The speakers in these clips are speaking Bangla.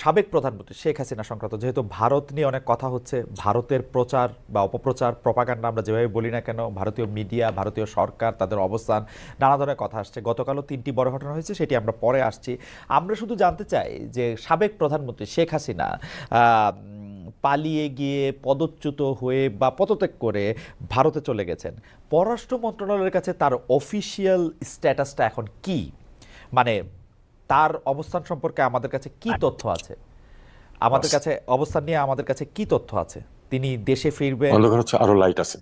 সাবেক প্রধানমন্ত্রী শেখ হাসিনা সংক্রান্ত যেহেতু ভারত নিয়ে অনেক কথা হচ্ছে, ভারতের প্রচার বা অপপ্রচার, প্রপাগান্ডা আমরা যেভাবে বলি না কেন, ভারতীয় মিডিয়া, ভারতীয় সরকার, তাদের অবস্থান, নানা ধরনের কথা আসছে। গতকালও তিনটি বড় ঘটনা হয়েছে, সেটি আমরা পরে আসছি। আমরা শুধু জানতে চাই যে সাবেক প্রধানমন্ত্রী শেখ হাসিনা পালিয়ে গিয়ে পদচ্যুত হয়ে বা পদত্যাগ করে ভারতে চলে গেছেন। পররাষ্ট্র মন্ত্রণালয়ের কাছে তার অফিসিয়াল স্ট্যাটাসটা এখন কি? মানে তার অবস্থান সম্পর্কে আমাদের কাছে কি তথ্য আছে? আমাদের কাছে অবস্থান নিয়ে আমাদের কাছে কি তথ্য আছে? তিনি দেশে ফিরবেন। আরও লাইট আছে।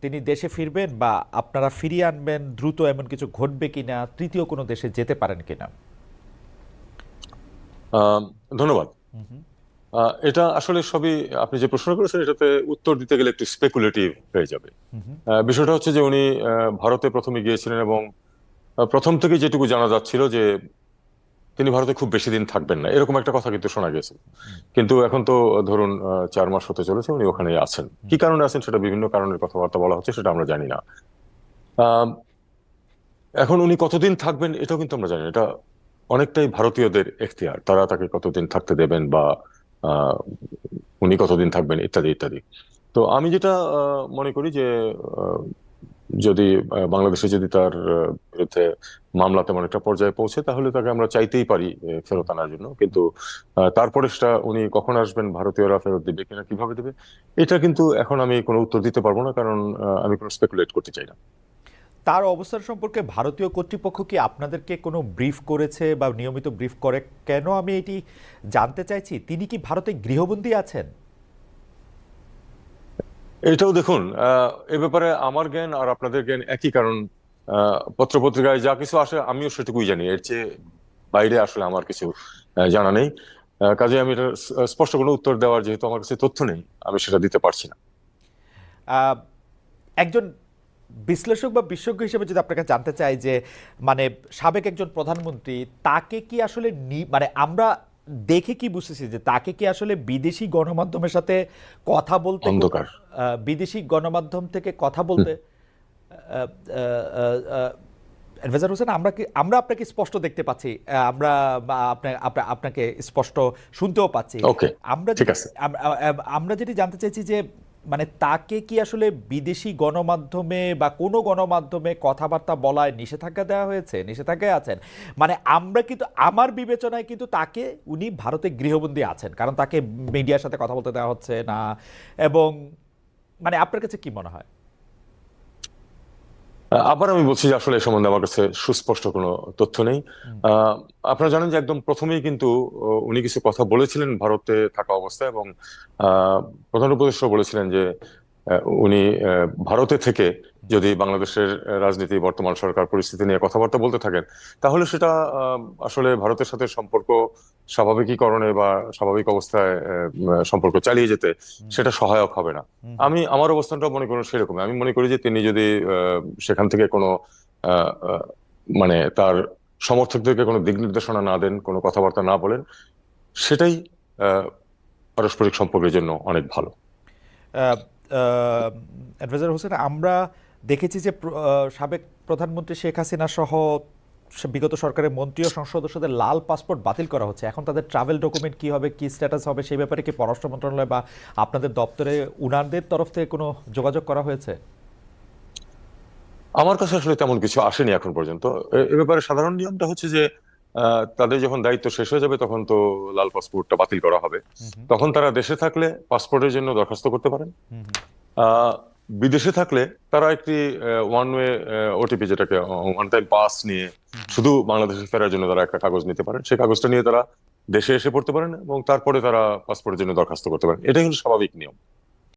তিনি দেশে ফিরবেন বা আপনারা ফিরিয়ে আনবেন দ্রুত এমন কিছু ঘটবে কিনা তৃতীয় কোনো দেশে যেতে পারেন কিনা? আহ, ধন্যবাদ। এটা আসলে সবই আপনি যে প্রশ্ন করেছেন এটাতে উত্তর দিতে গেলে একটু স্পেকুলেটিভ হয়ে যাবে। আহ, বিষয়টা হচ্ছে যে উনি আহ, ভারতে প্রথমে গিয়েছিলেন এবং প্রথম থেকে যেটুকু জানা যাচ্ছিল যে তিনি ভারতে খুব বেশি দিন থাকবেন না। এরকম একটা কথা কিন্তু শোনা গেছে। কিন্তু এখন তো ধরুন চার মাস হতে চলেছে উনি ওখানেই আছেন। কি কারণে আছেন সেটা বিভিন্ন কারণের কথাবার্তা বলা হচ্ছে সেটা আমরা জানি না। এখন উনি কতদিন থাকবেন এটাও কিন্তু আমরা জানি এটা অনেকটাই ভারতীয়দের এখতিয়ার। তারা তাকে কতদিন থাকতে দেবেন বা আহ, উনি কতদিন থাকবেন ইত্যাদি ইত্যাদি। তো আমি যেটা আহ, মনে করি যে আহ, যদি বাংলাদেশে যদি তার বিরুদ্ধে মামলা তেমন একটা পর্যায়ে পৌঁছে, তাহলে তাকে আমরা চাইতেই পারি ফেরত আনার জন্য। কিন্তু তারপরে সেটা উনি কখন আসবেন, ভারতীয়রা ফেরত দিবে কিনা, কীভাবে দেবে, এটা কিন্তু এখন আমি কোনো উত্তর দিতে পারব না, কারণ আমি কোনো স্পেকুলেট করতে চাই না। তার অবস্থান সম্পর্কে ভারতীয় কর্তৃপক্ষ কি আপনাদেরকে কোনো ব্রিফ করেছে বা নিয়মিত ব্রিফ করে? কেন আমি এটি জানতে চাইছি? তিনি কি ভারতে গৃহবন্দী আছেন? এটাও দেখুন এ ব্যাপারে আমার জ্ঞান আর আপনাদের জ্ঞান একই কারণ পত্রপত্রিকায় যা কিছু আসে আমিও সেটুকুই জানি। এর চেয়ে বাইরে আসলে আমার কিছু জানা নেই। কাজে আমি এটা স্পষ্ট কোনো উত্তর দেওয়ার যেহেতু আমার কাছে তথ্য নেই, আমি সেটা দিতে পারছি না। একজন বিশ্লেষক বা বিশেষজ্ঞ হিসেবে যদি আপনাকে জানতে চাই যে মানে সাবেক একজন প্রধানমন্ত্রী, তাকে কি আসলে মানে আমরা দেখে কি বুঝতেছি যে তাকে কি আসলে বিদেশি গণমাধ্যমের সাথে কথা বলতে অন্ধকার। বিদেশি গণমাধ্যম থেকে কথা বলতে? অ্যাডভাইজার হোসেন আমরা কি আমরা আপনাকে স্পষ্ট দেখতে পাচ্ছি। আমরা বা আপনা- আপনা- আপনাকে স্পষ্ট শুনতেও পাচ্ছি। আমরা আমরা যেটি জানতে চাইছি যে মানে তাকে কি আসলে বিদেশি গণমাধ্যমে বা কোনো গণমাধ্যমে কথাবার্তা বলায় নিষেধাজ্ঞা দেওয়া হয়েছে? নিষেধাজ্ঞায় আছেন। মানে আমরা কিন্তু, আমার বিবেচনায় কিন্তু তাকে উনি ভারতে গৃহবন্দী আছেন। কারণ তাকে মিডিয়ার সাথে কথা বলতে দেওয়া হচ্ছে না। এবং মানে আপনার কাছে কি মনে হয়? আবার আমি বলছি যে আসলে এ সম্বন্ধে আমার কাছে সুস্পষ্ট কোনো তথ্য নেই। আহ, আপনারা জানেন যে একদম প্রথমেই কিন্তু উনি কিছু কথা বলেছিলেন ভারতে থাকা অবস্থায় এবং আহ, প্রধান উপদেষ্টা বলেছিলেন যে উনি ভারতে থেকে যদি বাংলাদেশের রাজনীতি বর্তমান সরকার পরিস্থিতি নিয়ে কথাবার্তা বলতে থাকেন তাহলে সেটা আসলে ভারতের সাথে সম্পর্ক স্বাভাবিকীকরণে বা স্বাভাবিক অবস্থায় সম্পর্ক চালিয়ে যেতে সেটা সহায়ক হবে না। আমি আমার অবস্থানটা মনে করি সেরকম আমি মনে করি যে তিনি যদি সেখান থেকে কোনো মানে তার সমর্থকদেরকে কোনো দিক নির্দেশনা না দেন কোনো কথাবার্তা না বলেন সেটাই আহ, পারস্পরিক সম্পর্কের জন্য অনেক ভালো। অ্যাডভাইজার হোসেন আমরা দেখেছি যে সাবেক প্রধানমন্ত্রী শেখ হাসিনা সহ বিগত সরকারের মন্ত্রী ও সংসদ সদস্যদের লাল পাসপোর্ট বাতিল করা হচ্ছে। এখন তাদের ট্রাভেল ডকুমেন্ট কি হবে কি স্ট্যাটাস হবে সেই ব্যাপারে কি পররাষ্ট্র মন্ত্রণালয় বা আপনাদের দপ্তরে উনারদের তরফ থেকে কোনো যোগাযোগ করা হয়েছে? আমার কাছে আসলে তেমন কিছু আসেনি এখন পর্যন্ত। এ- ব্যাপারে সাধারণ নিয়মটা হচ্ছে যে তাদের যখন দায়িত্ব শেষ হয়ে যাবে তখন তো লাল পাসপোর্টটা বাতিল করা হবে। তখন তারা দেশে থাকলে পাসপোর্টের জন্য দরখাস্ত করতে পারেন। আহ, বিদেশে থাকলে তারা একটি ওয়ান ওয়ে ওটিপি যেটাকে ওয়ান টাইম পাস নিয়ে শুধু বাংলাদেশে ফেরার জন্য তারা একটা কাগজ নিতে পারেন। সেই কাগজটা নিয়ে তারা দেশে এসে পড়তে পারেন এবং তারপরে তারা পাসপোর্টের জন্য দরখাস্ত করতে পারেন। এটাই হলো স্বাভাবিক নিয়ম।